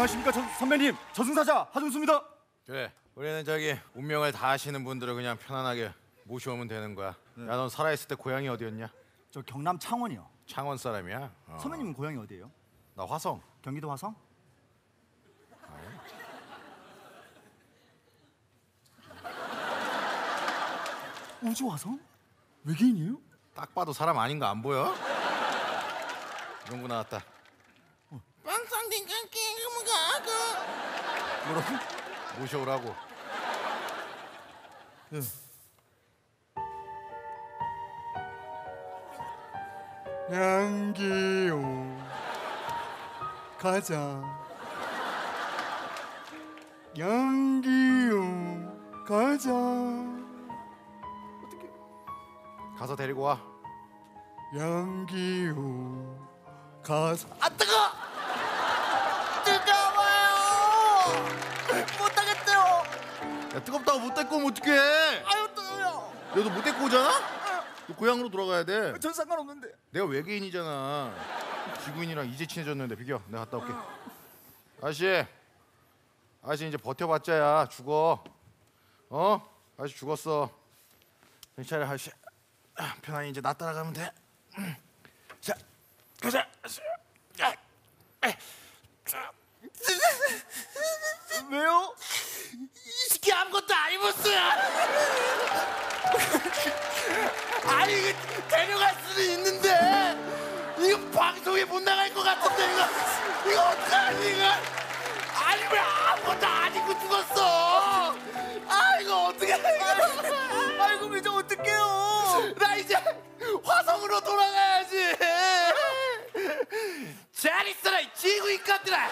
안녕하십니까 전, 선배님 저승사자 하준수입니다. 그래 우리는 저기 운명을 다 아시는 분들을 그냥 편안하게 모셔오면 되는 거야 야 넌 살아있을 때 고향이 어디였냐? 저 경남 창원이요. 창원 사람이야 어. 선배님은 고향이 어디예요? 나 화성 경기도 화성? 우주 화성? 외계인이에요? 딱 봐도 사람 아닌 거 안 보여? 이런 거 나왔다 뭐라고? 모셔오라고. 양기요 가자. 양기요 가자. 가서 데리고 와. 양기요 가자 아 뜨거! 야 뜨겁다고 못 데리고 오면 어떡해 아유 뜨거워요. 너도 못 데리고 오잖아? 너 고향으로 돌아가야 돼 전 상관없는데 내가 외계인이잖아 지구인이랑 이제 친해졌는데 비켜 내가 갔다 올게 아저씨 아저씨 이제 버텨봤자야 죽어 어? 아저씨 죽었어 괜찮아 아저씨 아, 편안히 이제 나 따라가면 돼 음. 자 가자 아저씨. 야. 에. 자. 왜 아니 이거 데려갈 수는 있는데 이거 방송에 못 나갈 것 같은데 이거 이거 어떡하니 이거 아니 왜 아무것도 안 입고 죽었어? 아 이거 어떻게 아이고 이제 어떡해요 나 이제 화성으로 돌아가야지. 잘 있어라 이 지구 인간들아.